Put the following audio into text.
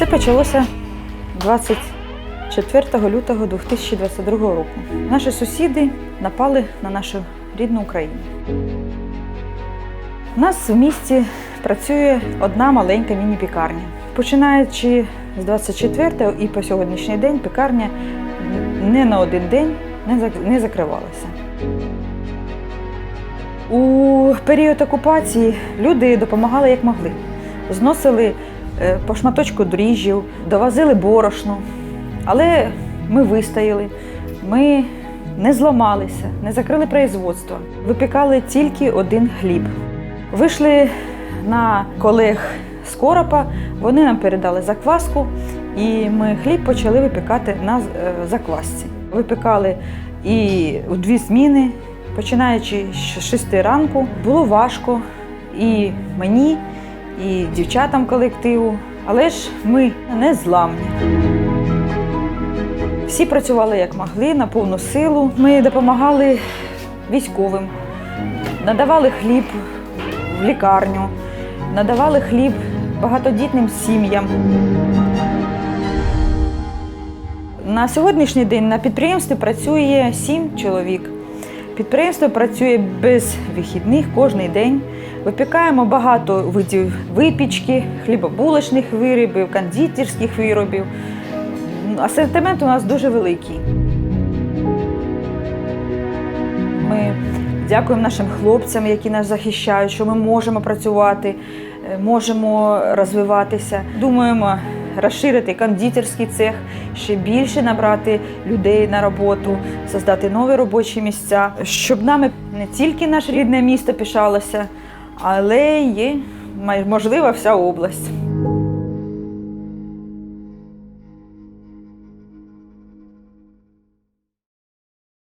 Все почалося 24 лютого 2022 року. Наші сусіди напали на нашу рідну Україну. У нас в місті працює одна маленька міні-пікарня. Починаючи з 24-го і по сьогоднішній день пекарня не на один день не зак- не закривалася. У період окупації люди допомагали як могли. Зносили по шматочку дріжджів, довозили борошно. Але ми вистояли, ми не зламалися, не закрили производство. Випікали тільки один хліб. Вийшли на колег з коропа, вони нам передали закваску, і ми хліб почали випікати на е, заквасці. Випікали і у дві зміни, починаючи з 6 ранку. Було важко і мені, і дівчатам колективу, але ж ми не зламні. Всі працювали як могли на повну силу. Ми допомагали військовим, надавали хліб в лікарню, надавали хліб багатодітним сім'ям. На сьогоднішній день на підприємстві працює сім чоловік. Підприємство працює без вихідних кожен день. Випікаємо багато видів випічки, хлібобулочних виробів, кондитерських виробів. Асортимент у нас дуже великий. Ми дякуємо нашим хлопцям, які нас захищають, що ми можемо працювати, е, можемо розвиватися. Думаємо розширити кондитерський цех, ще більше набрати людей на роботу, создати нові робочі місця, щоб нами не тільки наше рідне місто пишалося, але й можлива вся область.